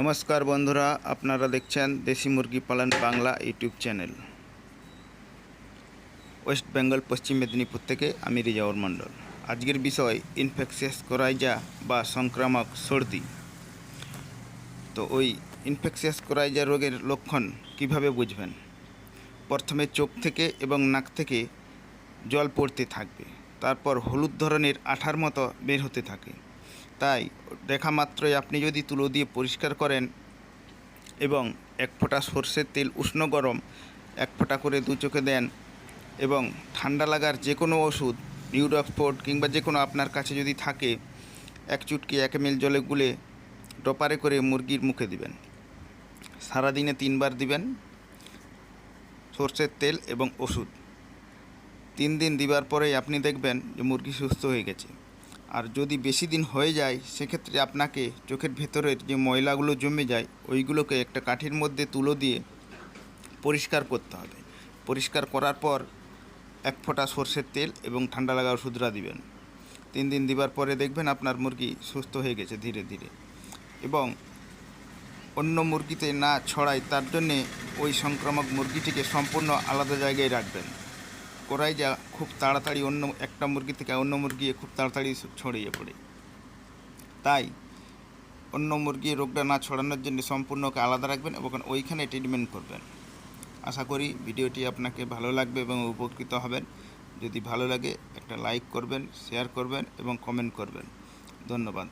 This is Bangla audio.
নমস্কার বন্ধুরা, আপনারা দেখছেন দেশি মুরগি পালন Bangla YouTube channel. West Bengal, Paschim Medinipur থেকে আমি রিজাউর মণ্ডল। আজকের বিষয় ইনফেকশিয়াস কোরাইজা বা সংক্রামক সর্দি। তো ওই ইনফেকশিয়াস কোরাইজা রোগের লক্ষণ কীভাবে বুঝবেন? প্রথমে চোখ থেকে এবং নাক থেকে জল পড়তে থাকবে। তারপর হলুদ ধরনের আঠার মতো বের হতে থাকে। তাই দেখা মাত্রই আপনি যদি তুলো দিয়ে পরিষ্কার করেন এবং এক ফোঁটা সর্ষের তেল উষ্ণ গরম, এক ফোঁটা করে দু চোখে দেন এবং ঠান্ডা লাগার যে কোনো ওষুধ নিউরক্সপোর্ট কিংবা যে কোনো আপনার কাছে যদি থাকে, এক চুটকি এক এম জলে গুলে ডপারে করে মুরগির মুখে দিবেন। সারাদিনে তিনবার দিবেন সর্ষের তেল এবং ওষুধ। তিন দিন দিবার পরেই আপনি দেখবেন যে মুরগি সুস্থ হয়ে গেছে। আর যদি বেশি দিন হয়ে যায়, সেক্ষেত্রে আপনাকে চোখের ভেতরের যে ময়লাগুলো জমে যায়, ওইগুলোকে একটা কাঠির মধ্যে তুলো দিয়ে পরিষ্কার করতে হবে। পরিষ্কার করার পর এক ফোঁটা সর্ষের তেল এবং ঠান্ডা লাগা ওষুধরা দিবেন। তিন দিন দিবার পরে দেখবেন আপনার মুরগি সুস্থ হয়ে গেছে ধীরে ধীরে। এবং অন্য মুরগিতে না ছড়ায়, তার জন্যে ওই সংক্রামক মুরগিটিকে সম্পূর্ণ আলাদা জায়গায় রাখবেন। করাই যা খুব তাড়াতাড়ি অন্য একটা মুরগি থেকে অন্য মুরগি খুব তাড়াতাড়ি ছড়িয়ে পড়ে। তাই অন্য মুরগি রোগটা না ছড়ানোর জন্য সম্পূর্ণ ওকে আলাদা রাখবেন এবং ওইখানে ট্রিটমেন্ট করবেন। আশা করি ভিডিওটি আপনাকে ভালো লাগবে এবং উপকৃত হবেন। যদি ভালো লাগে একটা লাইক করবেন শেয়ার করবেন এবং কমেন্ট করবেন। ধন্যবাদ।